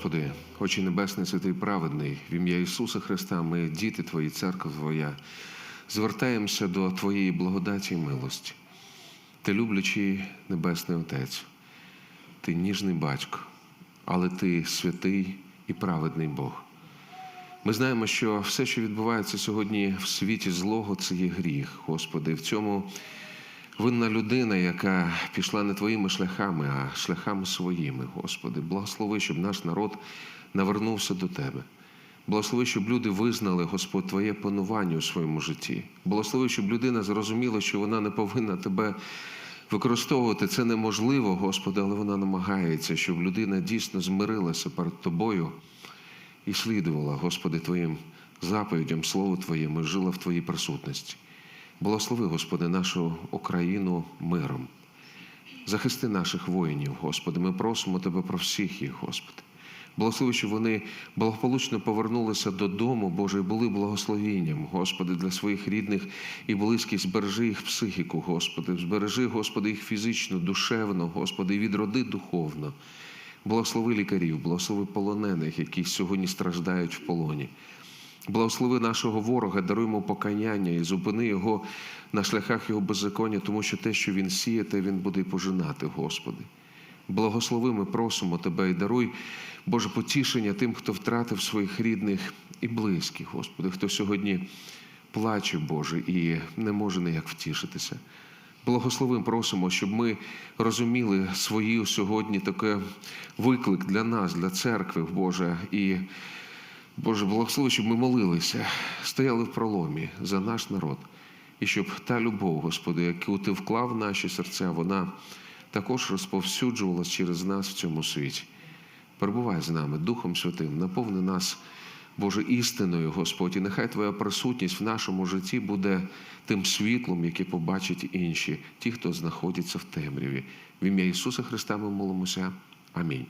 Господи, очі Небесний, святий праведний, в ім'я Ісуса Христа, ми, діти Твої, церква Твоя, звертаємося до Твоєї благодаті і милості. Ти люблячий Небесний Отець, Ти ніжний батько, але Ти святий і праведний Бог. Ми знаємо, що все, що відбувається сьогодні в світі злого, це є гріх, Господи. В цьому винна людина, яка пішла не твоїми шляхами, а шляхами своїми, Господи. Благослови, щоб наш народ навернувся до Тебе. Благослови, щоб люди визнали, Господь, Твоє панування у своєму житті. Благослови, щоб людина зрозуміла, що вона не повинна Тебе використовувати. Це неможливо, Господи, але вона намагається, щоб людина дійсно змирилася перед Тобою і слідувала, Господи, Твоїм заповідям, Слову Твоєму, жила в Твоїй присутності. Благослови, Господи, нашу Україну миром. Захисти наших воїнів, Господи. Ми просимо Тебе про всіх їх, Господи. Благослови, щоб вони благополучно повернулися додому, Боже, і були благословенням, Господи, для своїх рідних і близьких. Збережи їх психіку, Господи, збережи, Господи, їх фізично, душевно, Господи, і відроди духовно. Благослови лікарів, благослови полонених, які сьогодні страждають в полоні. Благослови нашого ворога, даруй йому покаяння і зупини його на шляхах його беззаконня, тому що те, що він сіє, те він буде і пожинати, Господи. Благослови, ми просимо Тебе і даруй, Боже, потішення тим, хто втратив своїх рідних і близьких, Господи, хто сьогодні плаче, Боже, і не може ніяк втішитися. Благослови, просимо, щоб ми розуміли свої сьогодні таке виклик для нас, для церкви, Боже, і Боже, благослови, щоб ми молилися, стояли в проломі за наш народ, і щоб та любов, Господи, яку Ти вклав в наші серця, вона також розповсюджувалась через нас в цьому світі. Перебувай з нами, Духом Святим, наповни нас, Боже, істиною, Господь, і нехай Твоя присутність в нашому житті буде тим світлом, яке побачать інші, ті, хто знаходиться в темряві. В ім'я Ісуса Христа ми молимося. Амінь.